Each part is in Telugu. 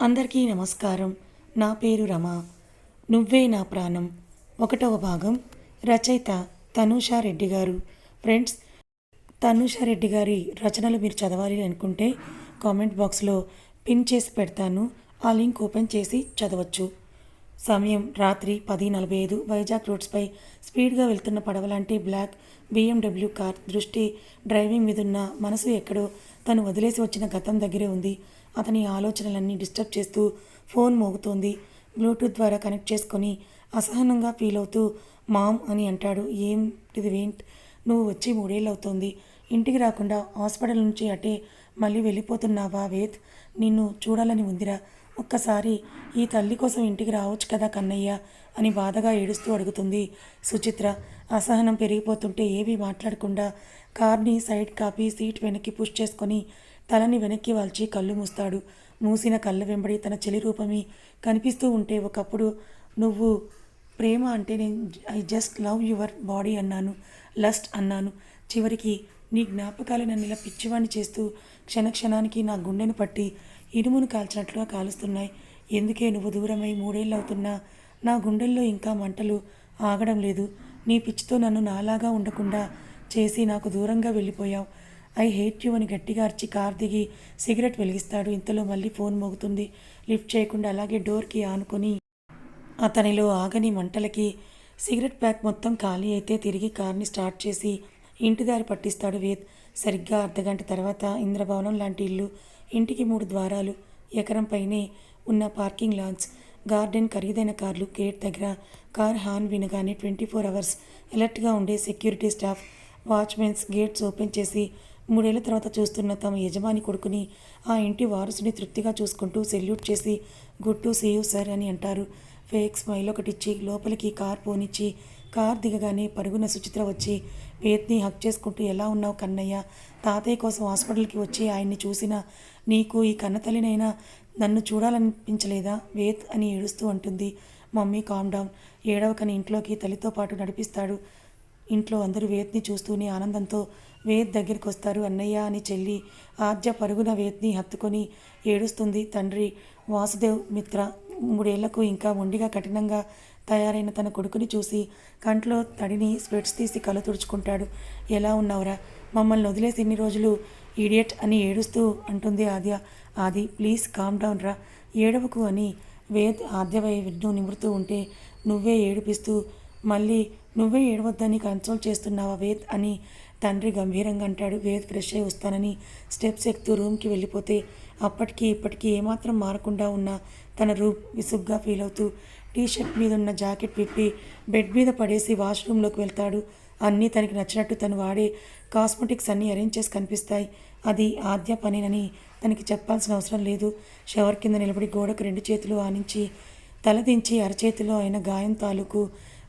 అందరికీ నమస్కారం. నా పేరు రమ. నువ్వే నా ప్రాణం. ఒకటవ భాగం. రచయిత తనూషా రెడ్డి గారు. ఫ్రెండ్స్ తనూషా రెడ్డి గారి రచనలు మీరు చదవాలి అనుకుంటే కామెంట్ బాక్స్లో పిన్ చేసి పెడతాను. ఆ లింక్ ఓపెన్ చేసి చదవచ్చు. సమయం రాత్రి పది నలభై ఐదు. వైజాగ్ రోడ్స్పై స్పీడ్గా వెళ్తున్న పడవ లాంటి బ్లాక్ బీఎండబ్ల్యూ కార్ దృష్టి డ్రైవింగ్ మీదున్న మనసు ఎక్కడో తను వదిలేసి వచ్చిన గతం దగ్గరే ఉంది. అతని ఆలోచనలన్నీ డిస్టర్బ్ చేస్తూ ఫోన్ మోగుతోంది. బ్లూటూత్ ద్వారా కనెక్ట్ చేసుకొని అసహనంగా ఫీల్ అవుతూ మామ్ అని అంటాడు. ఏం ఇది వేంట్? నువ్వు వచ్చి మూడేళ్ళు అవుతోంది ఇంటికి రాకుండా హాస్పిటల్ నుంచి అటే మళ్ళీ వెళ్ళిపోతున్నావా వేద్ నిన్ను చూడాలని ఉందిరా. ఒక్కసారి ఈ తల్లి కోసం ఇంటికి రావచ్చు కదా కన్నయ్య అని బాధగా ఏడుస్తూ అడుగుతుంది సుచిత్ర. అసహనం పెరిగిపోతుంటే ఏమీ మాట్లాడకుండా కార్ని సైడ్ కాపీ సీట్ వెనక్కి పుష్ చేసుకొని తలని వెనక్కి వాల్చి కళ్ళు మూస్తాడు. మూసిన కళ్ళ వెంబడి తన చెలి రూపమే కనిపిస్తూ ఉంటే ఒకప్పుడు నువ్వు ప్రేమ అంటే నేను I just love your body అన్నాను. లస్ట్ అన్నాను. చివరికి నీ జ్ఞాపకాలు నన్ను ఇలా పిచ్చివాణ్ణి చేస్తూ క్షణక్షణానికి నా గుండెను పట్టి ఇనుమును కాల్చినట్లుగా కాలుస్తున్నాయి. ఎందుకే నువ్వు దూరమై మూడేళ్ళు అవుతున్నా నా గుండెల్లో ఇంకా మంటలు ఆగడం లేదు. నీ పిచ్చితో నన్ను నాలాగా ఉండకుండా చేసి నాకు దూరంగా వెళ్ళిపోయావు. ఐ హేట్ యూ అని గట్టిగా అరిచి కార్ దిగి సిగరెట్ వెలిగిస్తాడు. ఇంతలో మళ్ళీ ఫోన్ మోగుతుంది. లిఫ్ట్ చేయకుండా అలాగే డోర్కి ఆనుకొని అతనిలో ఆగని మంటలకి సిగరెట్ ప్యాక్ మొత్తం ఖాళీ అయితే తిరిగి కార్ని స్టార్ట్ చేసి ఇంటి దారి పట్టిస్తాడు వేద్. సరిగ్గా అర్ధగంట తర్వాత ఇంద్రభవనం లాంటి ఇల్లు ఇంటికి మూడు ద్వారాలు ఎకరం పైనే ఉన్న పార్కింగ్ లాన్స్ గార్డెన్ ఖరీదైన కార్లు గేట్ దగ్గర కార్ హార్న్ వినగానే ట్వంటీ ఫోర్ అవర్స్ అలర్ట్గా ఉండే security staff watchmens gates open చేసి మూడేళ్ళ తర్వాత చూస్తున్న తమ యజమాని కొడుకుని ఆ ఇంటి వారసుని తృప్తిగా చూసుకుంటూ సెల్యూట్ చేసి good to see you sir అని అంటారు. ఫేక్ స్మైల్ ఒకటిచ్చి లోపలికి కార్ పోనిచ్చి కార్ దిగగానే పరుగున సుచిత్ర వచ్చి వేత్ని హక్ చేసుకుంటూ ఎలా ఉన్నావు కన్నయ్య? తాతయ్య కోసం హాస్పిటల్కి వచ్చి ఆయన్ని చూసిన నీకు ఈ కన్నతల్లినైనా నన్ను చూడాలనిపించలేదా? వేద్ అని ఏడుస్తూ అంటుంది. Mummy calm down. ఏడవకని ఇంట్లోకి తల్లితో పాటు నడిపిస్తాడు. ఇంట్లో అందరూ వేత్ని చూస్తూనే ఆనందంతో వేద్ దగ్గరికి వస్తారు అన్నయ్య అని చెల్లి ఆద్య పరుగున వేద్ని హత్తుకొని ఏడుస్తుంది. తండ్రి వాసుదేవ్ మిత్ర మూడేళ్ళకు ఇంకా మొండిగా కఠినంగా తయారైన తన కొడుకుని చూసి కంట్లో తడిని స్వెట్స్ తీసి కళ్ళు తుడుచుకుంటాడు. ఎలా ఉన్నావురా? మమ్మల్ని వదిలేసి ఇన్ని రోజులు ఈడియట్ అని ఏడుస్తూ అంటుంది ఆద్య. ఆది ప్లీజ్ కామ్ డౌన్ రా. ఏడవకు అని వేద్ ఆద్య వైపు నిమురుతూ ఉంటే నువ్వే ఏడిపిస్తూ మళ్ళీ నువ్వే ఏడవద్దని కన్సోల్ చేస్తున్నావా వేద్? అని తండ్రి గంభీరంగా అంటాడు వేద్ ఫ్రెష్ అయి వస్తానని స్టెప్స్ ఎక్కుతూ రూమ్కి వెళ్ళిపోతే అప్పటికి ఇప్పటికీ ఏమాత్రం మారకుండా ఉన్న తన రూమ్ విసుగ్గా ఫీల్ అవుతూ టీ షర్ట్ మీద ఉన్న జాకెట్ విప్పి బెడ్ మీద పడేసి వాష్రూమ్లోకి వెళ్తాడు. అన్నీ తనకి నచ్చినట్టు తను వాడే కాస్మెటిక్స్ అన్నీ అరేంజ్ చేసి కనిపిస్తాయి. అది ఆద్య పనేనని తనకి చెప్పాల్సిన అవసరం లేదు. షవర్ కింద నిలబడి గోడకు రెండు చేతులు ఆనించి తలదించి అరచేతిలో అయిన గాయం తాలూకు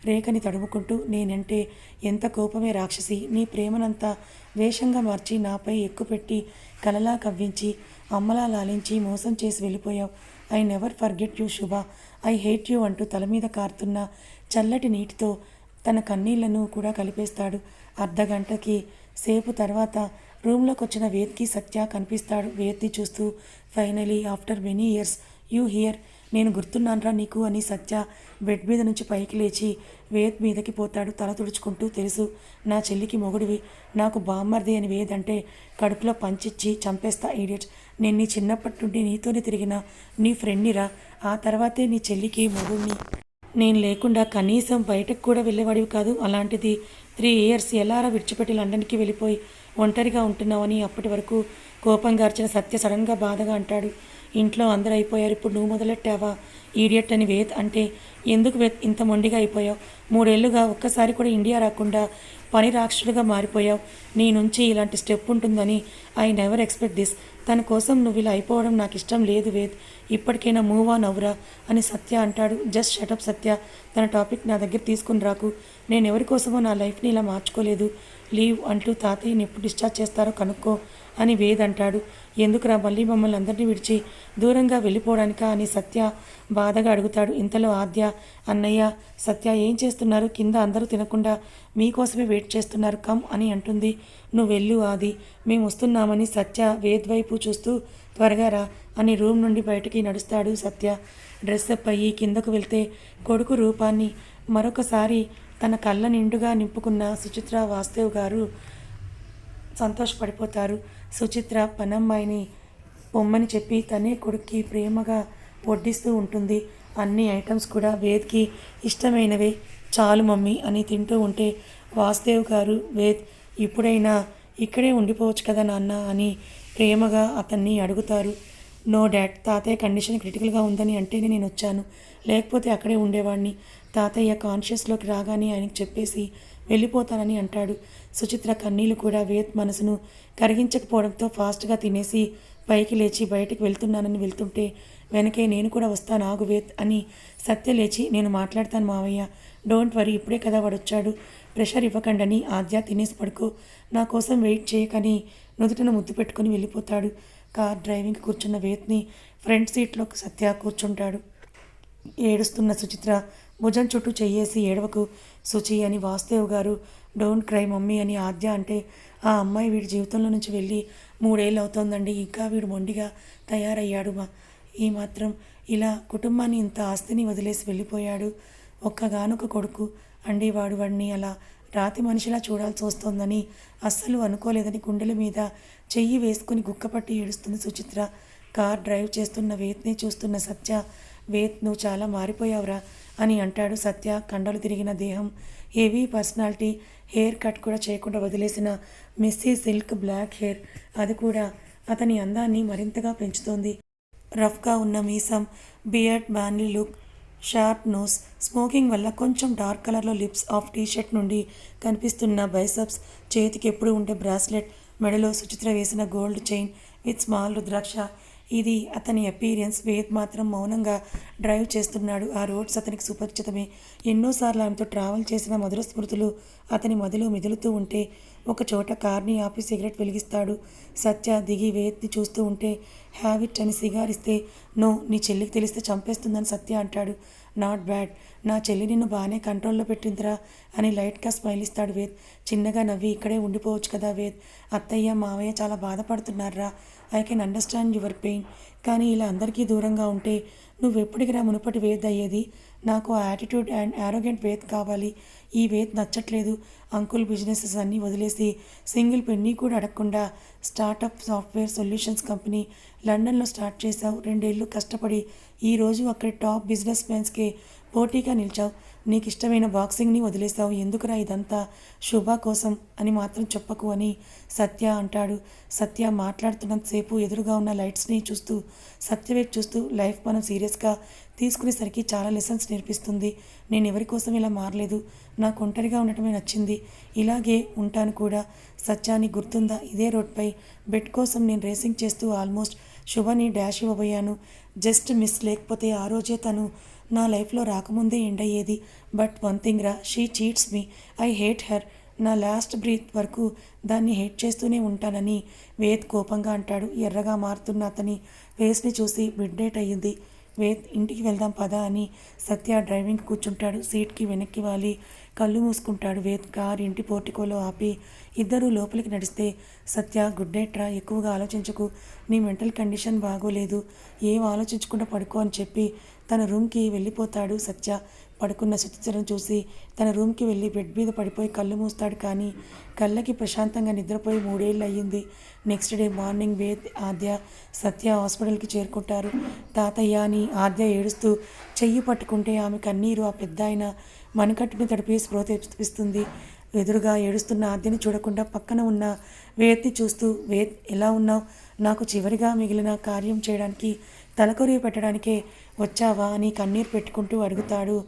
రేఖని తడుముకుంటూ నేనంటే ఎంత కోపమే రాక్షసి నీ ప్రేమనంతా వేషంగా మార్చి నాపై ఎక్కుపెట్టి కలలా కవ్వించి అమ్మలా లాలించి మోసం చేసి వెళ్ళిపోయావు. I never forget you Shubha. I hate you అంటూ తల మీద కారుతున్న చల్లటి నీటితో తన కన్నీళ్ళను కూడా కలిపేస్తాడు. అర్ధగంటకి సేపు తర్వాత రూమ్లోకి వచ్చిన వేద్కి సత్య కనిపిస్తాడు. వేద్ని చూస్తూ finally after many years you here నేను గుర్తున్నానరా నీకు అని సత్య బెడ్ మీద నుంచి పైకి లేచి వేద్ మీదకి పోతాడు. తల తుడుచుకుంటూ తెలుసు నా చెల్లికి మొగుడివి. నాకు బామ్మర్ది అని వేద్ అంటే కడుపులో పంచిచ్చి చంపేస్తా ఈడియట్ నేను నీ చిన్నప్పటి నుండి నీతోనే తిరిగిన నీ ఫ్రెండ్నిరా. ఆ తర్వాతే నీ చెల్లికి మొగుడిని నేను లేకుండా కనీసం బయటకు కూడా వెళ్ళేవాడివి కాదు. అలాంటిది త్రీ ఇయర్స్ ఎలారా విడిచిపెట్టి లండన్కి వెళ్ళిపోయి ఒంటరిగా ఉంటున్నావని అప్పటి వరకు కోపంగా అర్చిన సత్య సడన్గా బాధగా అంటాడు. ఇంట్లో అందరూ అయిపోయారు. ఇప్పుడు నువ్వు మొదలెట్టావా? ఈడియట్ అని వేద్ అంటే ఎందుకు వేద్ ఇంత మొండిగా అయిపోయావు? మూడేళ్ళుగా ఒక్కసారి కూడా ఇండియా రాకుండా పని రాక్షసుడిగా మారిపోయావు. నీ నుంచి ఇలాంటి స్టెప్ ఉంటుందని ఐ నెవర్ ఎక్స్పెక్ట్ దిస్ తన కోసం నువ్వు ఇలా అయిపోవడం నాకు ఇష్టం లేదు వేద్ ఇప్పటికైనా మూవ్ ఆన్ అవురా అని సత్య అంటాడు. Just shut up Satya. తన టాపిక్ నా దగ్గర తీసుకుని రాకు. నేను ఎవరి కోసమో నా లైఫ్ని ఇలా మార్చుకోలేదు. లీవ్ అంటూ తాతయ్యని ఎప్పుడు డిశ్చార్జ్ చేస్తారో కనుక్కో అని వేద్ అంటాడు. ఎందుకురా మళ్ళీ మమ్మల్ని అందరినీ విడిచి దూరంగా వెళ్ళిపోవడానికా అని సత్య బాధగా అడుగుతాడు. ఇంతలో ఆద్య అన్నయ్య సత్య ఏం చేస్తున్నారు? కింద అందరూ తినకుండా మీకోసమే వెయిట్ చేస్తున్నారు. కమ్ అని అంటుంది. నువ్వు వెళ్ళు ఆది మేము వస్తున్నామని సత్య వేద్ వైపు చూస్తూ త్వరగా రా అని రూమ్ నుండి బయటికి నడుస్తాడు సత్య. డ్రెస్అప్ అయ్యి కిందకు వెళ్తే కొడుకు రూపాన్ని మరొకసారి తన కళ్ళ నిండుగా నింపుకున్న సుచిత్ర వాస్తవ్ గారు సంతోషపడిపోతారు. సుచిత్ర పనమ్మాయిని పొమ్మని చెప్పి తనే కొడుక్కి ప్రేమగా వడ్డిస్తూ ఉంటుంది. అన్ని ఐటమ్స్ కూడా వేద్కి ఇష్టమైనవే. చాలు మమ్మీ అని తింటూ ఉంటే వాసుదేవ్ గారు వేద్ ఇప్పుడైనా ఇక్కడే ఉండిపోవచ్చు కదా నాన్న అని ప్రేమగా అతన్ని అడుగుతారు. నో డాడ్ తాతయ్య కండిషన్ క్రిటికల్గా ఉందని అంటేనే నేను వచ్చాను. లేకపోతే అక్కడే ఉండేవాడిని తాతయ్య కాన్షియస్లోకి రాగానే ఆయనకు చెప్పేసి వెళ్ళిపోతానని అంటాడు. సుచిత్ర కన్నీళ్ళు కూడా వేద్ మనసును కరిగించకపోవడంతో ఫాస్ట్గా తినేసి పైకి లేచి బయటికి వెళ్తున్నానని వెళ్తుంటే వెనకే నేను కూడా వస్తాను ఆగు వేద్ అని సత్య లేచి నేను మాట్లాడతాను మావయ్య. డోంట్ వరీ ఇప్పుడే కదా వాడు వచ్చాడు ప్రెషర్ ఇవ్వకండని ఆద్య తినేసి పడుకో. నా కోసం వెయిట్ చేయకని నుదుటను ముద్దు పెట్టుకుని వెళ్ళిపోతాడు. కార్ డ్రైవింగ్ కూర్చున్న వేత్ని ఫ్రంట్ సీట్లో సత్య కూర్చుంటాడు. ఏడుస్తున్న సుచిత్ర భుజం చుట్టూ చెయ్యేసి ఏడవకు. సుచి అని వాసుదేవ్ గారు డోంట్ క్రై మమ్మీ అని ఆద్య అంటే ఆ అమ్మాయి వీడి జీవితంలో నుంచి వెళ్ళి మూడేళ్ళు అవుతోందండి. ఇంకా వీడు మొండిగా తయారయ్యాడు మా ఈ మాత్రం ఇలా కుటుంబాన్ని ఇంత ఆస్తిని వదిలేసి వెళ్ళిపోయాడు. ఒక్కగానొక కొడుకు అండి వాడు వాడిని అలా రాతి మనిషిలా చూడాల్సి వస్తోందని అస్సలు అనుకోలేదని గుండెల మీద చెయ్యి వేసుకుని గుక్కపట్టి ఏడుస్తుంది సుచిత్ర. కార్ డ్రైవ్ చేస్తున్న వేత్ని చూస్తున్న సత్య వేత్ నువ్వు చాలా మారిపోయావురా. అని అంటాడు సత్య. కండలు తిరిగిన దేహం హెవీ పర్సనాలిటీ హెయిర్ కట్ కూడా చేయకుండా వదిలేసిన మెస్సీ సిల్క్ బ్లాక్ హెయిర్. అది కూడా అతని అందాన్ని మరింతగా పెంచుతోంది. రఫ్గా ఉన్న మీసం beard manly look sharp nose smoking వల్ల కొంచెం డార్క్ కలర్లో లిప్స్ ఆఫ్ టీ షర్ట్ నుండి కనిపిస్తున్న బైసప్స్ చేతికి ఎప్పుడు ఉండే బ్రాస్లెట్ మెడలో సుచిత్ర వేసిన gold chain with small rudraksha ఇది అతని అపీరియన్స్ వేద్ మాత్రం మౌనంగా డ్రైవ్ చేస్తున్నాడు. ఆ రోడ్స్ అతనికి సుపరిచితమే. ఎన్నోసార్లు ఆమెతో ట్రావెల్ చేసిన మధుర స్మృతులు అతని మదిలో మెదులుతూ ఉంటే ఒక చోట కార్ని ఆపి సిగరెట్ వెలిగిస్తాడు. సత్య దిగి వేద్ని చూస్తూ ఉంటే హ్యావిట్ అని సిగారిస్తే నో నీ చెల్లికి తెలిస్తే చంపేస్తుందని సత్య అంటాడు. Not bad. నా చెల్లి నిన్ను బాగానే కంట్రోల్లో పెట్టిందిరా అని లైట్గా స్మైల్ ఇస్తాడు వేద్. చిన్నగా నవ్వి ఇక్కడే ఉండిపోవచ్చు కదా వేద్. అత్తయ్య మావయ్య చాలా బాధపడుతున్నారా? I can understand your pain. కానీ ఇలా అందరికీ దూరంగా ఉంటే నువ్వెప్పటికిరా మునుపటి వేద్ అయ్యేది నాకు ఆ యాటిట్యూడ్ అండ్ యారోగెంట్ వేద్ కావాలి. ఈ వేద్ నచ్చట్లేదు. అంకుల్ బిజినెసెస్ అన్నీ వదిలేసి సింగిల్ పెన్నీ కూడా అడగకుండా స్టార్టప్ సాఫ్ట్వేర్ సొల్యూషన్స్ కంపెనీ లండన్లో స్టార్ట్ చేశావు. రెండేళ్ళు కష్టపడి ఈరోజు అక్కడ టాప్ బిజినెస్ మ్యాన్స్కి పోటీగా నిలిచావు. నీకు ఇష్టమైన బాక్సింగ్ని వదిలేస్తావు ఎందుకురా ఇదంతా? శుభ కోసం అని మాత్రం చెప్పకు అని సత్య అంటాడు. సత్య మాట్లాడుతున్నంతసేపు ఎదురుగా ఉన్న లైట్స్ని చూస్తూ సత్యవేట్ చూస్తూ లైఫ్ మనం సీరియస్గా తీసుకునేసరికి చాలా లెసన్స్ నేర్పిస్తుంది. నేను ఎవరి కోసం ఇలా మారలేదు? నాకు ఒంటరిగా ఉండటమే నచ్చింది. ఇలాగే ఉంటాను కూడా. సత్యాన్ని గుర్తుందా? ఇదే రోడ్పై బెడ్ కోసం నేను రేసింగ్ చేస్తూ ఆల్మోస్ట్ శుభని డాష్ ఇవ్వబోయాను. జస్ట్ మిస్ లేకపోతే ఆ రోజే తను నా లైఫ్లో రాకముందే ఎండ్ అయ్యేది బట్ వన్ థింగ్ రా she cheats me. I hate her. నా లాస్ట్ బ్రీత్ వరకు దాన్ని హేట్ చేస్తూనే ఉంటానని వేద్ కోపంగా అంటాడు. ఎర్రగా మారుతున్న అతని ఫేస్ని చూసి మిడ్ డేట్ అయ్యింది. వేద్ ఇంటికి వెళ్దాం పదా అని సత్య డ్రైవింగ్ కూర్చుంటాడు. సీట్కి వెనక్కి వాలి కళ్ళు మూసుకుంటాడు. వేద్ కార్ ఇంటి పోర్టికోలో ఆపి ఇద్దరూ లోపలికి నడిస్తే సత్య గుడ్ నైట్ రా ఎక్కువగా ఆలోచించకు. నీ మెంటల్ కండిషన్ బాగోలేదు. ఏం ఆలోచించకుండా పడుకో అని చెప్పి తన రూమ్కి వెళ్ళిపోతాడు సత్య. పడుకున్న సుచిత్రను చూసి తన రూమ్కి వెళ్ళి బెడ్ మీద పడిపోయి కళ్ళు మూస్తాడు కానీ కళ్ళకి ప్రశాంతంగా నిద్రపోయి మూడేళ్ళు అయ్యింది next day morning Ved Aadya Satya హాస్పిటల్కి చేరుకుంటారు. తాతయ్య అని ఆద్య ఏడుస్తూ చెయ్యి పట్టుకుంటే ఆమె కన్నీరు ఆ పెద్ద ఆయన మణికట్టుని తడిపి స్పృహ తెప్పిస్తుంది. ఎదురుగా ఏడుస్తున్న ఆద్యని చూడకుండా పక్కన ఉన్న వేద్ని చూస్తూ వేద్ ఎలా ఉన్నావు? నాకు చివరిగా మిగిలిన కార్యం చేయడానికి తలకొరివి పెట్టడానికే వచ్చావా? అని కన్నీరు పెట్టుకుంటూ అడుగుతాడు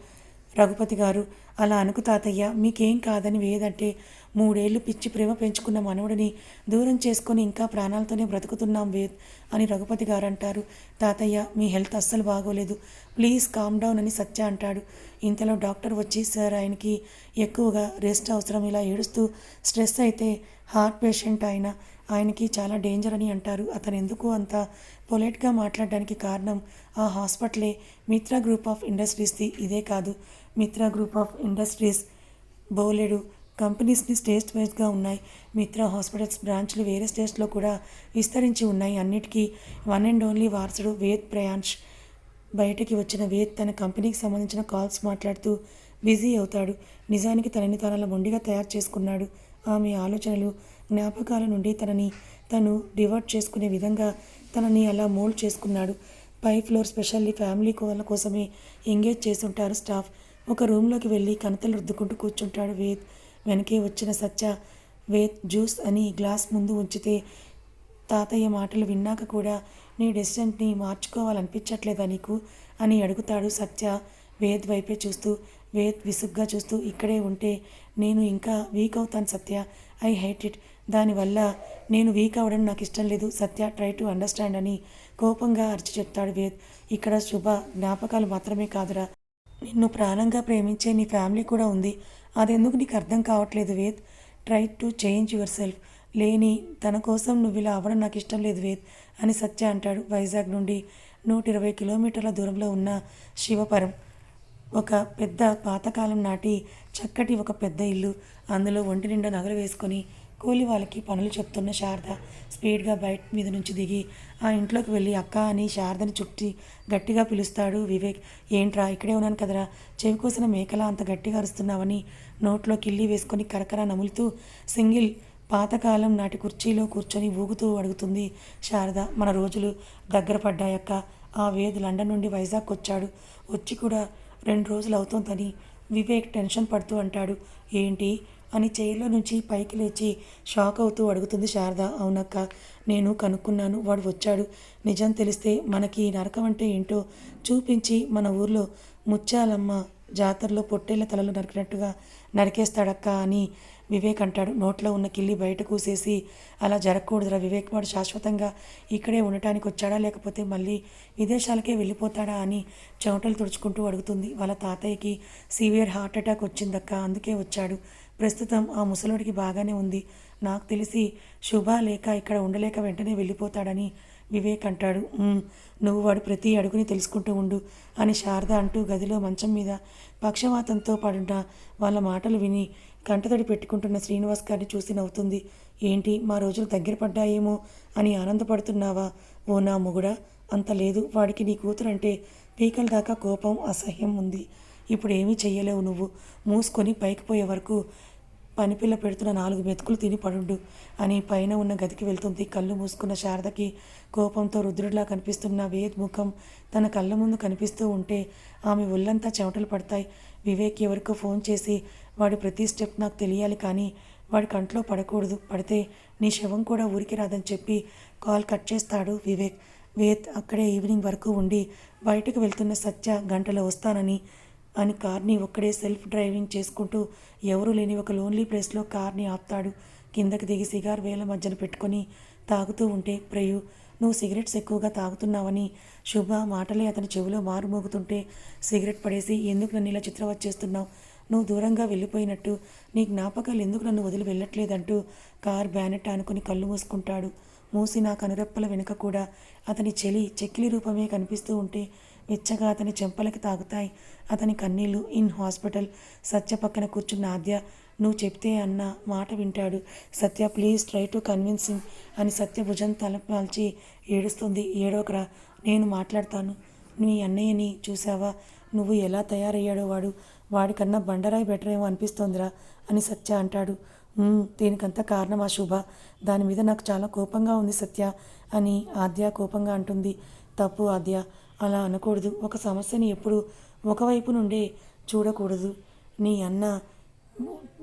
రఘుపతి గారు. అలా అనుకు తాతయ్య మీకేం కాదని వేదంటే మూడేళ్ళు పిచ్చి ప్రేమ పెంచుకున్న మనవడిని దూరం చేసుకొని ఇంకా ప్రాణాలతోనే బ్రతుకుతున్నాం వేద్ అని రఘుపతి గారు అంటారు. తాతయ్య మీ హెల్త్ అస్సలు బాగోలేదు. ప్లీజ్ కామ్ డౌన్ అని సత్య అంటాడు. ఇంతలో డాక్టర్ వచ్చి సార్ ఆయనకి ఎక్కువగా రెస్ట్ అవసరం. ఇలా ఏడుస్తూ స్ట్రెస్ అయితే హార్ట్ పేషెంట్ ఆయన ఆయనకి చాలా డేంజర్ అని అంటారు. అతను ఎందుకు అంత పొలైట్గా మాట్లాడడానికి కారణం ఆ హాస్పిటలే మిత్రా గ్రూప్ ఆఫ్ ఇండస్ట్రీస్ది ఇదే కాదు మిత్ర గ్రూప్ ఆఫ్ ఇండస్ట్రీస్ బోలెడు కంపెనీస్ని స్టేట్ వైజ్గా ఉన్నాయి. మిత్రా హాస్పిటల్స్ బ్రాంచ్లు వేరే స్టేట్స్లో కూడా విస్తరించి ఉన్నాయి. అన్నిటికీ వన్ అండ్ ఓన్లీ వారసుడు వేద్ ప్రయాంష్ బయటికి వచ్చిన వేద్ తన కంపెనీకి సంబంధించిన కాల్స్ మాట్లాడుతూ బిజీ అవుతాడు. నిజానికి తనని తనల మొండిగా తయారు చేసుకున్నాడు. ఆమె ఆలోచనలు జ్ఞాపకాల నుండి తనని తను డివర్ట్ చేసుకునే విధంగా తనని అలా మోల్డ్ చేసుకున్నాడు. పై ఫ్లోర్ స్పెషల్లీ ఫ్యామిలీ కోళ్ళ కోసమే ఎంగేజ్ చేసుంటారు స్టాఫ్. ఒక రూమ్లోకి వెళ్ళి కణతలు రుద్దుకుంటూ కూర్చుంటాడు వేద్. వెనకే వచ్చిన సత్య వేద్ జ్యూస్ అని గ్లాస్ ముందు ఉంచితే తాతయ్య మాటలు విన్నాక కూడా నీ డెసిషన్ని మార్చుకోవాలనిపించట్లేదా నీకు? అని అడుగుతాడు సత్య వేద్ వైపే చూస్తూ వేద్ విసుగ్గా చూస్తూ ఇక్కడే ఉంటే నేను ఇంకా వీక్ అవుతాను సత్య. ఐ హైట్ ఇట్ దానివల్ల నేను వీక్ అవ్వడం నాకు ఇష్టం లేదు. సత్య ట్రై టు అండర్స్టాండ్ అని కోపంగా అరిచి చెప్తాడు వేద్. ఇక్కడ శుభ జ్ఞాపకాలు మాత్రమే కాదురా. నిన్ను ప్రాణంగా ప్రేమించే నీ ఫ్యామిలీ కూడా ఉంది. అదెందుకు నీకు అర్థం కావట్లేదు Ved? Try to change your self లేని తన కోసం నువ్వు ఇలా అవ్వడం నాకు ఇష్టం లేదు వేద్ అని సత్య అంటాడు. వైజాగ్ నుండి నూట ఇరవై కిలోమీటర్ల దూరంలో ఉన్న శివపురం. ఒక పెద్ద పాతకాలం నాటి చక్కటి ఒక పెద్ద ఇల్లు. అందులో ఒంటి నిండా నగలు వేసుకొని కూలి వాళ్ళకి పనులు చెప్తున్న శారద స్పీడ్గా బయట మీద నుంచి దిగి ఆ ఇంట్లోకి వెళ్ళి అక్క అని శారదని చుట్టి గట్టిగా పిలుస్తాడు వివేక్. ఏంట్రా ఇక్కడే ఉన్నాను కదరా. చెవి కోసిన మేకలా అంత గట్టిగా అరుస్తున్నావని నోట్లో కిల్లి వేసుకొని కరకర నములుతూ సింగిల్ పాతకాలం నాటి కుర్చీలో కూర్చొని ఊగుతూ అడుగుతుంది శారద. మన రోజులు దగ్గర పడ్డాయక్క. ఆ వేద్ లండన్ నుండి వైజాగ్ వచ్చాడు వచ్చి కూడా రెండు రోజులు అవుతోందని వివేక్ టెన్షన్ పడుతూ అంటాడు. ఏంటి? అని చైర్లో నుంచి పైకి లేచి షాక్ అవుతూ అడుగుతుంది శారద. అవునక్క నేను కనుక్కున్నాను వాడు వచ్చాడు. నిజం తెలిస్తే మనకి నరకం అంటే ఏంటో చూపించి మన ఊర్లో ముత్యాలమ్మ జాతరలో పొట్టేళ్ళ తలలు నరికినట్టుగా నరికేస్తాడక్క అని వివేక్ అంటాడు. నోట్లో ఉన్న కిల్లి బయట కూసేసి అలా జరగకూడదురా వివేక్. వాడు శాశ్వతంగా ఇక్కడే ఉండటానికి వచ్చాడా లేకపోతే మళ్ళీ విదేశాలకే వెళ్ళిపోతాడా అని చెమటలు తుడుచుకుంటూ అడుగుతుంది. వాళ్ళ తాతయ్యకి సివియర్ హార్ట్ అటాక్ వచ్చిందక్క అందుకే వచ్చాడు. ప్రస్తుతం ఆ ముసలోడికి బాగానే ఉంది. నాకు తెలిసి శుభ లేక ఇక్కడ ఉండలేక వెంటనే వెళ్ళిపోతాడని వివేక్ అంటాడు. నువ్వు వాడు ప్రతి అడుగుని తెలుసుకుంటూ ఉండు అని శారద అంటూ గదిలో మంచం మీద పక్షవాతంతో పడున్న వాళ్ళ మాటలు విని కంటతడి పెట్టుకుంటున్న శ్రీనివాస్ గారిని చూసి నవ్వుతుంది. ఏంటి మా రోజులు దగ్గర పడ్డాయేమో అని ఆనందపడుతున్నావా? ఓ నా మొగుడా అంత లేదు. వాడికి నీ కూతురంటే పీకల దాకా కోపం అసహ్యం ఉంది. ఇప్పుడు ఏమీ చెయ్యలేవు నువ్వు. మూసుకొని పైకి పోయే వరకు పనిపిల్ల పెడుతున్న నాలుగు మెతుకులు తిని పడుండు. అని పైన ఉన్న గదికి వెళ్తుంది కళ్ళు మూసుకున్న శారదకి కోపంతో రుద్రుడిలా కనిపిస్తున్న వేద్ ముఖం తన కళ్ళ ముందు కనిపిస్తూ ఉంటే ఆమె ఒళ్ళంతా చెమటలు పడతాయి. వివేక్ ఎవరికో ఫోన్ చేసి వాడి ప్రతి స్టెప్ నాకు తెలియాలి కానీ వాడి కంట్లో పడకూడదు. పడితే నీ శవం కూడా ఊరికి రాదని చెప్పి కాల్ కట్ చేస్తాడు వివేక్. వేద్ అక్కడే ఈవినింగ్ వరకు ఉండి బయటకు వెళ్తున్న సత్య గంటలో వస్తానని అని కార్ని ఒక్కడే సెల్ఫ్ డ్రైవింగ్ చేసుకుంటూ ఎవరూ లేని ఒక లోన్లీ ప్లేస్లో కార్ని ఆపుతాడు. కిందకి దిగి సిగార్ వేల మధ్యన పెట్టుకొని తాగుతూ ఉంటే ప్రయు నువ్వు సిగరెట్స్ ఎక్కువగా తాగుతున్నావని శుభ మాటలే అతని చెవిలో మారుమోగుతుంటే సిగరెట్ పడేసి ఎందుకు నన్ను ఇలా చిత్రవత్ చేస్తున్నావు? నువ్వు దూరంగా వెళ్ళిపోయినట్టు నీ జ్ఞాపకాలు ఎందుకు నన్ను వదిలి వెళ్ళట్లేదంటూ కార్ బ్యానెట్ అనుకుని కళ్ళు మూసుకుంటాడు. మూసి నా కనురెప్పల వెనుక కూడా అతని చెలి చెక్కిలి రూపమే కనిపిస్తూ ఉంటే వెచ్చగా అతని చెంపలకి తాగుతాయి. అతని కన్నీళ్ళు ఇన్ హాస్పిటల్. సత్య పక్కన కూర్చున్న ఆద్య నువ్వు చెప్తే అన్న మాట వింటాడు. Satya please try to convincing అని సత్య భుజం తలపాల్చి ఏడుస్తుంది. ఏడోకరా నేను మాట్లాడతాను. నీ అన్నయ్యని చూసావా నువ్వు ఎలా తయారయ్యాడో వాడు. వాడికన్నా బండరాయి బెటర్ ఏమో అనిపిస్తోందిరా అని సత్య అంటాడు. "ఉమ్, దీనికంతా కారణం ఆ శుభ? దాని మీద నాకు చాలా కోపంగా ఉంది సత్య అని ఆద్య కోపంగా అంటుంది. తప్పు ఆద్య. అలా అనకూడదు. ఒక సమస్యని ఎప్పుడు ఒకవైపు నుండే చూడకూడదు. నీ అన్న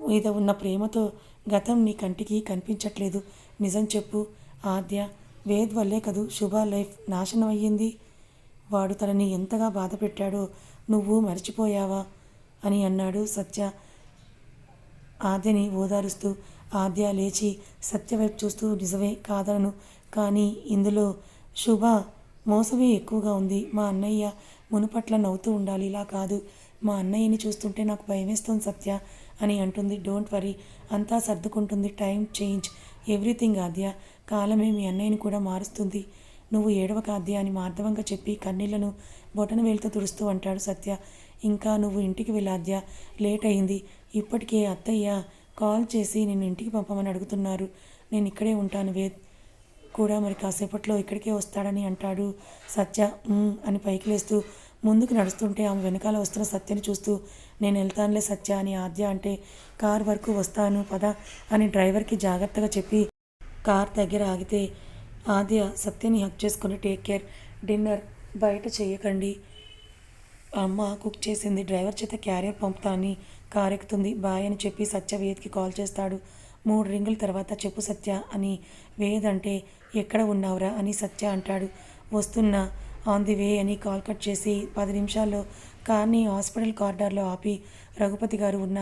మీద ఉన్న ప్రేమతో గతం నీ కంటికి కనిపించట్లేదు. నిజం చెప్పు. ఆద్య వేద్ వల్లే కదూ శుభ లైఫ్ నాశనం అయ్యింది. వాడు తనని ఎంతగా బాధ పెట్టాడో నువ్వు మర్చిపోయావా? అని అన్నాడు సత్య. ఆద్యని ఓదారుస్తూ ఆద్య లేచి సత్య వైపు చూస్తూ నిజమే కాదను కానీ ఇందులో శుభ మోసమే ఎక్కువగా ఉంది. మా అన్నయ్య మునుపట్ల నవ్వుతూ ఉండాలి. ఇలా కాదు. మా అన్నయ్యని చూస్తుంటే నాకు భయమేస్తుంది సత్య అని అంటుంది. Don't worry. అంతా సర్దుకుంటుంది. Time change. ఎవ్రీథింగ్ ఆద్య. కాలమే మీ అన్నయ్యని కూడా మారుస్తుంది. నువ్వు ఏడవ కాద్య అని మార్ధవంగా చెప్పి కన్నీళ్ళను బొటన వేలితో తుడుస్తూ అంటాడు సత్య. ఇంకా నువ్వు ఇంటికి వెళ్ళాద్య లేట్ అయింది. ఇప్పటికే అత్తయ్య కాల్ చేసి నేను ఇంటికి పంపమని అడుగుతున్నారు. నేను ఇక్కడే ఉంటాను వేద్. కూడా మరి కాసేపట్లో ఇక్కడికే వస్తాడని అంటాడు సత్య. అని పైకి లేస్తూ ముందుకు నడుస్తుంటే ఆమె వెనకాల వస్తున్న సత్యని చూస్తూ నేను వెళ్తానులే సత్య అని ఆద్య అంటే కార్ వరకు వస్తాను పద అని డ్రైవర్కి జాగ్రత్తగా చెప్పి కార్ దగ్గర ఆగితే ఆద్య సత్యని హక్ చేసుకుని టేక్ కేర్ డిన్నర్ బయట చేయకండి అమ్మ కుక్ చేసింది డ్రైవర్ చేత క్యారియర్ పంపుతానని కార్ ఎక్కుతుంది బాయ్ అని చెప్పి సత్య వేద్కి కాల్ చేస్తాడు. మూడు రింగుల తర్వాత చెప్పు సత్య అని వేద్ అంటే ఎక్కడ ఉన్నావురా అని సత్య అంటాడు. వస్తున్నా ఆన్ ది వే అని కాల్ కట్ చేసి పది నిమిషాల్లో కార్ని హాస్పిటల్ కార్డర్లో ఆపి రఘుపతి గారు ఉన్న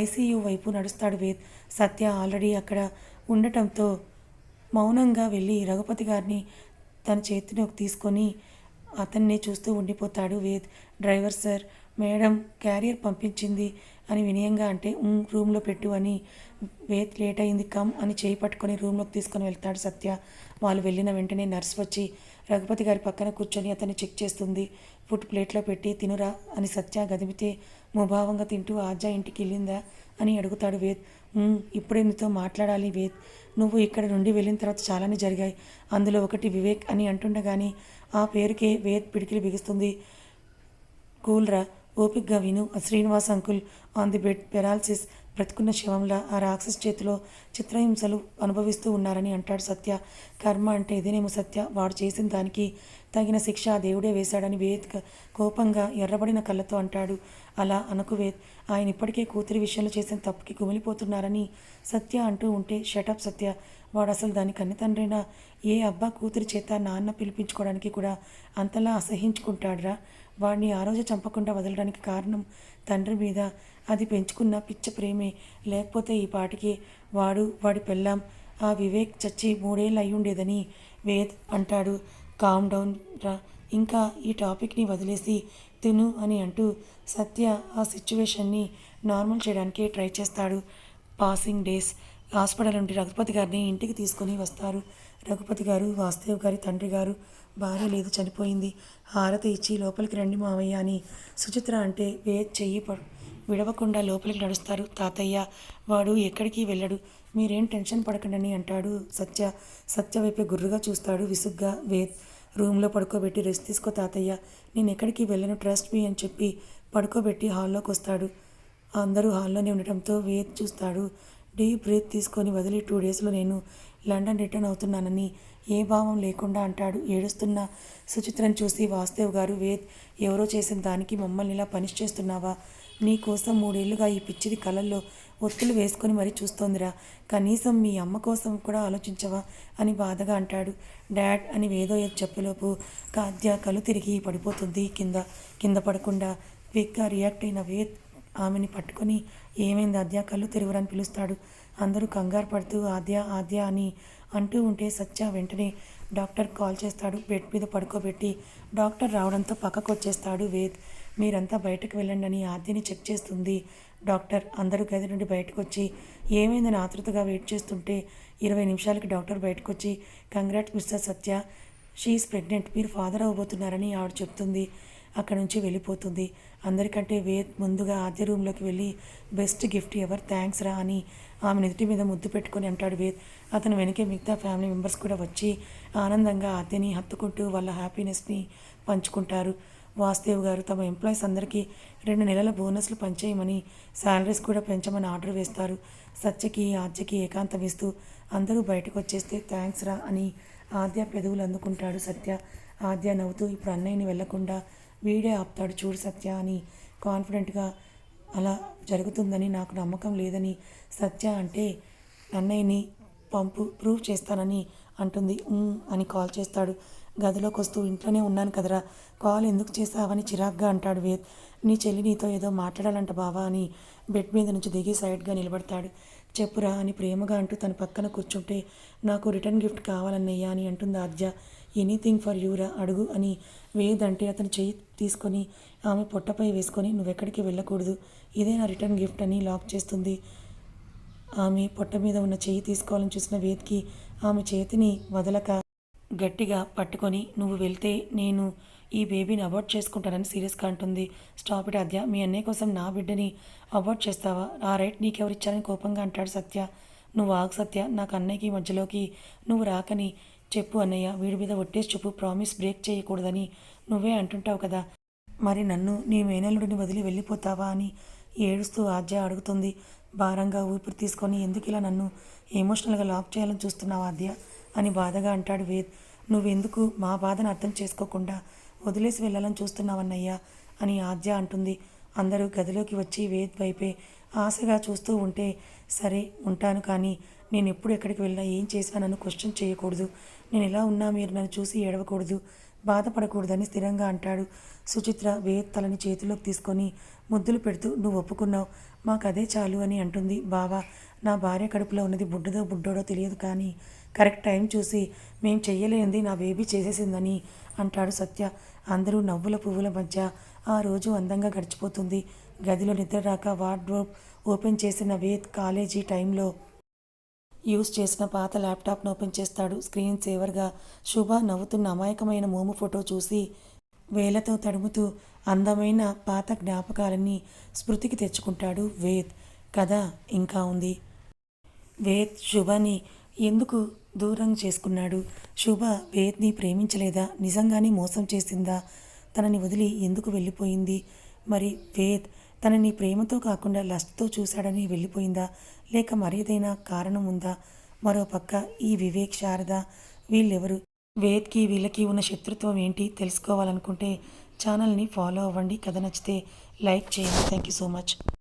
ఐసీయూ వైపు నడుస్తాడు వేద్. సత్య ఆల్రెడీ అక్కడ ఉండటంతో మౌనంగా వెళ్ళి రఘుపతి గారిని తన చేతిలోకి తీసుకొని అతన్నే చూస్తూ ఉండిపోతాడు Ved. Driver sir madam carrier పంపించింది అని వినయంగా అంటే రూమ్లో పెట్టు అని వేద్ లేట్ అయింది. కమ్ అని చేయి పట్టుకొని రూమ్లోకి తీసుకొని వెళ్తాడు సత్య. వాళ్ళు వెళ్ళిన వెంటనే నర్స్ వచ్చి రఘుపతి గారి పక్కన కూర్చొని అతన్ని చెక్ చేస్తుంది. ఫుడ్ ప్లేట్లో పెట్టి తినురా అని సత్య గదిమితే ముభావంగా తింటూ ఆజా ఇంటికి వెళ్ళిందా? అని అడుగుతాడు వేద్. ఇప్పుడే నీతో మాట్లాడాలి వేద్. నువ్వు ఇక్కడ నుండి వెళ్ళిన తర్వాత చాలానే జరిగాయి. అందులో ఒకటి వివేక్ అని అంటుండగాని ఆ పేరుకే వేద్ పిడికిలి బిగుస్తుంది. కూల్రా ఓపిక్గా విను. Srinivas uncle on the bed paralysis బ్రతుకున్న శవంలా ఆ రాక్షస్ చేతిలో చిత్రహింసలు అనుభవిస్తూ ఉన్నారని అంటాడు సత్య. కర్మ అంటే ఇదేనేమో సత్య. వాడు చేసిన దానికి తగిన శిక్ష ఆ దేవుడే వేశాడని వేద్ కోపంగా ఎర్రబడిన కళ్ళతో అంటాడు. అలా అనకు వేద్. ఆయన ఇప్పటికే కూతురి విషయంలో చేసిన తప్పుకి కుమిలిపోతున్నారని సత్య అంటూ ఉంటే షటప్ సత్య. వాడు అసలు దాని కన్నితండ్రైనా? ఏ అబ్బా కూతురి చేత నాన్న పిలిపించుకోవడానికి కూడా అంతలా అసహించుకుంటాడురా వాడిని ఆ రోజు చంపకుండా వదలడానికి కారణం తండ్రి మీద అది పెంచుకున్న పిచ్చ ప్రేమే. లేకపోతే ఈ పాటికి వాడు వాడి పెళ్ళాం. ఆ వివేక్ చచ్చి మూడేళ్ళు అయి ఉండేదని వేద్ అంటాడు. కామ్ డౌన్ రా. ఇంకా ఈ టాపిక్ని వదిలేసి తిను అని అంటూ సత్య ఆ సిచ్యువేషన్ని నార్మల్ చేయడానికే ట్రై చేస్తాడు. Passing days. హాస్పిటల్ నుండి రఘుపతి గారిని ఇంటికి తీసుకొని వస్తారు. రఘుపతి గారు వాసుదేవ్ గారి తండ్రి గారు భార్య లేదు చనిపోయింది. హారతి ఇచ్చి లోపలికి రండి మామయ్య అని సుచిత్ర అంటే వేద్ చెయ్యి విడవకుండా లోపలికి నడుస్తారు. తాతయ్య వాడు ఎక్కడికి వెళ్ళడు. మీరేం టెన్షన్ పడకండి అంటాడు సత్య. సత్య వైపే గుర్రుగా చూస్తాడు విసుగ్గా. వేద్ రూమ్లో పడుకోబెట్టి రెస్ట్ తీసుకో తాతయ్య. నేను ఎక్కడికి వెళ్ళను ట్రస్ట్ మీ అని చెప్పి పడుకోబెట్టి హాల్లోకి వస్తాడు. అందరూ హాల్లోనే ఉండటంతో వేద్ చూస్తాడు. డీప్ బ్రీత్ తీసుకొని వదిలి టూ డేస్లో నేను లండన్ రిటర్న్ అవుతున్నానని ఏ భావం లేకుండా అంటాడు. ఏడుస్తున్న సుచిత్రను చూసి వాసుదేవ్ గారు వేద్ ఎవరో చేసిన దానికి మమ్మల్ని ఇలా పనిష్ చేస్తున్నావా? నీ కోసం మూడేళ్ళుగా ఈ పిచ్చిది కళల్లో ఒత్తులు వేసుకొని మరీ చూస్తోందిరా. కనీసం మీ అమ్మ కోసం కూడా ఆలోచించవా? అని బాధగా అంటాడు. డాడ్ అని వేదో ఏదో చెప్పేలోపు కాద్య కళ్ళు తిరిగి పడిపోతుంది కింద కింద పడకుండా. క్విక్గా రియాక్ట్ అయిన వేద్ ఆమెని పట్టుకొని ఏమైంది అద్యా కళ్ళు తెరువురని పిలుస్తాడు. అందరూ కంగారు పడుతూ ఆద్య ఆద్య అని అంటూ ఉంటే సత్య వెంటనే డాక్టర్ కాల్ చేస్తాడు. బెడ్ మీద పడుకోబెట్టి డాక్టర్ రావడంతో పక్కకు వచ్చేస్తాడు వేద్. మీరంతా బయటకు వెళ్ళండి అని ఆద్యని చెక్ చేస్తుంది డాక్టర్. అందరూ గది నుండి బయటకు వచ్చి ఏమైందని ఆతృతగా వెయిట్ చేస్తుంటే ఇరవై నిమిషాలకి డాక్టర్ బయటకు వచ్చి congrat mister Satya she is pregnant. మీరు ఫాదర్ అవ్వబోతున్నారని ఆవిడ చెప్తుంది. అక్కడ నుంచి వెళ్ళిపోతుంది. అందరికంటే వేద్ ముందుగా ఆద్య రూమ్లోకి వెళ్ళి బెస్ట్ గిఫ్ట్ ఎవర్. థ్యాంక్స్ రా అని ఆమె నెత్తి మీద ముద్దు పెట్టుకొని అంటాడు వేద్ అతను వెనకే మిగతా ఫ్యామిలీ మెంబర్స్ కూడా వచ్చి ఆనందంగా ఆద్యని హత్తుకుంటూ వాళ్ళ హ్యాపీనెస్ని పంచుకుంటారు. వాసుదేవ్ గారు తమ ఎంప్లాయీస్ అందరికీ రెండు నెలల బోనస్లు పంచేయమని శాలరీస్ కూడా పెంచమని ఆర్డర్ వేస్తారు. సత్యకి ఆద్యకి ఏకాంతం ఇస్తూ అందరూ బయటకు వచ్చేస్తే థ్యాంక్స్ రా అని ఆద్య పెదవులు అందుకుంటాడు సత్య. ఆద్య నవ్వుతూ ఇప్పుడు అన్నయ్యని వెళ్ళకుండా వీడే ఆపుతాడు చూడు సత్య అని కాన్ఫిడెంట్గా అలా జరుగుతుందని నాకు నమ్మకం లేదని సత్య అంటే అన్నయ్యని పంపు ప్రూవ్ చేస్తానని అంటుంది. అని కాల్ చేస్తాడు. గదిలోకి వస్తూ ఇంట్లోనే ఉన్నాను కదరా. కాల్ ఎందుకు చేసావని చిరాగ్గా అంటాడు వేద్. నీ చెల్లి నీతో ఏదో మాట్లాడాలంట బావా అని బెడ్ మీద నుంచి దిగి సైడ్గా నిలబడతాడు. చెప్పురా అని ప్రేమగా అంటూ తన పక్కన కూర్చుంటే నాకు రిటర్న్ గిఫ్ట్ కావాలన్నయ్యా అని అంటుంది ఆద్య. ఎనీథింగ్ ఫర్ యూరా అడుగు అని వేద్ అంటే అతను చేయి తీసుకొని ఆమె పొట్టపై వేసుకొని నువ్వెక్కడికి వెళ్ళకూడదు. ఇదే నా రిటర్న్ గిఫ్ట్ అని లాక్ చేస్తుంది. ఆమె పొట్ట మీద ఉన్న చెయ్యి తీసుకోవాలని చూసిన వేద్కి ఆమె చేతిని వదలక గట్టిగా పట్టుకొని నువ్వు వెళ్తే నేను ఈ బేబీని అబార్ట్ చేసుకుంటానని సీరియస్గా అంటుంది. స్టాప్ ఇట్ అద్య మీ అన్నయ్య కోసం నా బిడ్డని అబార్ట్ చేస్తావా? ఆ రైట్ నీకెవరిచ్చారని కోపంగా అంటాడు సత్య. నువ్వు ఆగు సత్య నాకు అన్నయ్యకి మధ్యలోకి నువ్వు రాకని చెప్పు అన్నయ్య. వీడి మీద ఒట్టేసి చెప్పు ప్రామిస్ బ్రేక్ చేయకూడదని నువ్వే అంటుంటావు కదా. మరి నన్ను నీ మేనల్లుడిని వదిలి వెళ్ళిపోతావా? అని ఏడుస్తూ ఆద్య అడుగుతుంది. భారంగా ఊపిరి తీసుకొని ఎందుకు ఇలా నన్ను ఎమోషనల్గా లాక్ చేయాలని చూస్తున్నావు ఆద్య? అని బాధగా అంటాడు వేద్. నువ్వెందుకు? మా బాధను అర్థం చేసుకోకుండా వదిలేసి వెళ్ళాలని చూస్తున్నావన్నయ్యా అని ఆద్య అంటుంది. అందరూ గదిలోకి వచ్చి వేద్ వైపే ఆశగా చూస్తూ ఉంటే సరే ఉంటాను కానీ నేను ఎప్పుడు ఎక్కడికి వెళ్ళినా ఏం చేశానని నన్ను క్వశ్చన్ చేయకూడదు. నేను ఎలా ఉన్నా మీరు నన్ను చూసి ఏడవకూడదు. బాధపడకూడదని స్థిరంగా అంటాడు. సుచిత్ర వేద్ తలని చేతిలోకి తీసుకొని ముద్దులు పెడుతూ నువ్వు ఒప్పుకున్నావు. మాకు అదే చాలు అని అంటుంది బావా. నా భార్య కడుపులో ఉన్నది బుడ్డదో బుడ్డోడో తెలియదు కానీ కరెక్ట్ టైం చూసి మేం చెయ్యలేనిది నా బేబీ చేసేసిందని అంటాడు సత్య. అందరూ నవ్వుల పువ్వుల మధ్య ఆ రోజు అందంగా గడిచిపోతుంది. గదిలో నిద్ర రాక వార్డ్రోబ్ ఓపెన్ చేసిన వేద్ కాలేజీ టైంలో యూజ్ చేసిన పాత ల్యాప్టాప్ను ఓపెన్ చేస్తాడు. స్క్రీన్ సేవర్గా శుభ నవ్వుతున్న అమాయకమైన మోము ఫోటో చూసి వేలతో తడుముతూ అందమైన పాత జ్ఞాపకాలన్నీ స్మృతికి తెచ్చుకుంటాడు వేద్. కథ ఇంకా ఉంది. వేద్ శుభని ఎందుకు దూరం చేసుకున్నాడు? శుభ వేద్ని ప్రేమించలేదా? నిజంగానే మోసం చేసిందా? తనని వదిలి ఎందుకు వెళ్ళిపోయింది? మరి వేద్ తనని ప్రేమతో కాకుండా లస్ట్తో చూశాడని వెళ్ళిపోయిందా? లేక మరేదైనా కారణం ఉందా? మరో పక్క ఈ వివేక్ శారద వీళ్ళెవరు? వేద్కి వీళ్ళకి ఉన్న శత్రుత్వం ఏంటి తెలుసుకోవాలనుకుంటే ఛానల్ని ఫాలో అవ్వండి. కథ నచ్చితే లైక్ చేయండి. Thank you so much.